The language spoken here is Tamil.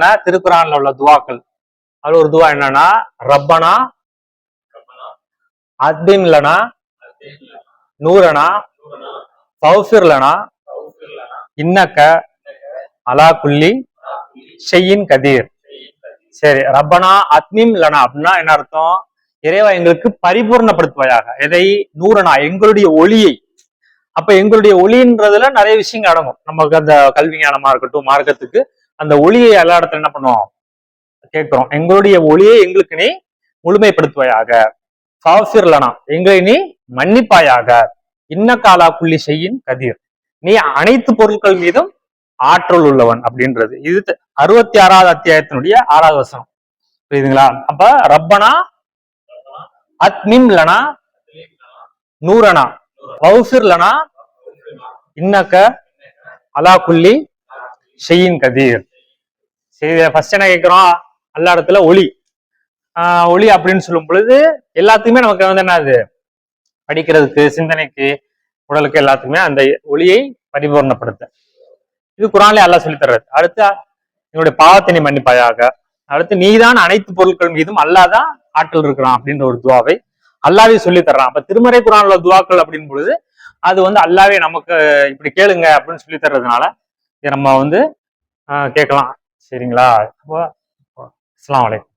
திருக்குறான்ல உள்ள துவாக்கள். அதுல ஒரு துவா என்னன்னா ரப்பனா அத்திம் லனா நூரனா ஃபௌஃபிர் லனா இன்னக்க அலா குல்லி ஷெய்யின் கதீர். சரி ரப்பனா அத்மிம் லனா அப்படின்னா என்ன அர்த்தம்? இறைவா எங்களுக்கு பரிபூர்ணப்படுத்துவாயாக. எதை? நூறனா எங்களுடைய ஒளியை. அப்ப எங்களுடைய ஒளின்றதுல நிறைய விஷயங்கள் அடங்கும். நமக்கு அந்த கல்வி ஞானமா இருக்கட்டும் மார்க்கத்துக்கு அந்த ஒளியை எல்லா இடத்துல என்ன பண்ணுவோம்? கேட்கிறோம். எங்களுடைய ஒளியை எங்களுக்கு நீ முழுமைப்படுத்துவாயாக. சாஃபிர்லனா எங்களை நீ மன்னிப்பாயாக. இன்ன காலா புள்ளி செய்யின் கதிர். நீ அனைத்து பொருட்கள் மீதும் ஆற்றல் உள்ளவன் அப்படின்றது. இது அறுபத்தி ஆறாவது அத்தியாயத்தினுடைய ஆறாவது வசனம். புரியுதுங்களா? அப்ப ரப்பனா அத்மிம் லனா நூறனா. வௌஃபிர் லனா இன்னக்க அலா குல்லி ஷெய்யின் கதீர். சரி ஃபர்ஸ்ட் என்ன கேட்கிறோம்? எல்லா இடத்துல ஒளி. ஆஹ் ஒளி அப்படின்னு சொல்லும் பொழுது எல்லாத்துக்குமே நமக்கு வந்து என்னது படிக்கிறதுக்கு சிந்தனைக்கு உடலுக்கு எல்லாத்துக்குமே அந்த ஒளியை பரிபூர்ணப்படுத்த. இது குரான்ல அல்லாஹ் சொல்லி தர்றது அடுத்து என்னுடைய பாவத்தை நீ மன்னிப்பாயாக. அடுத்து நீதான் அனைத்து பொருட்கள் மீதும் அல்லாதான் ஆற்றல் இருக்கிறான் அப்படின்ற ஒரு துவாவை அல்லாவே சொல்லி தர்றான். அப்ப திருமறை குரான்ல துவாக்கள் அப்படின் பொழுது அது வந்து அல்லாவே நமக்கு இப்படி கேளுங்க அப்படின்னு சொல்லி தர்றதுனால நம்ம வந்து கேட்கலாம். சரிங்களா? அப்போ அஸ்லாம் வலைக்கம்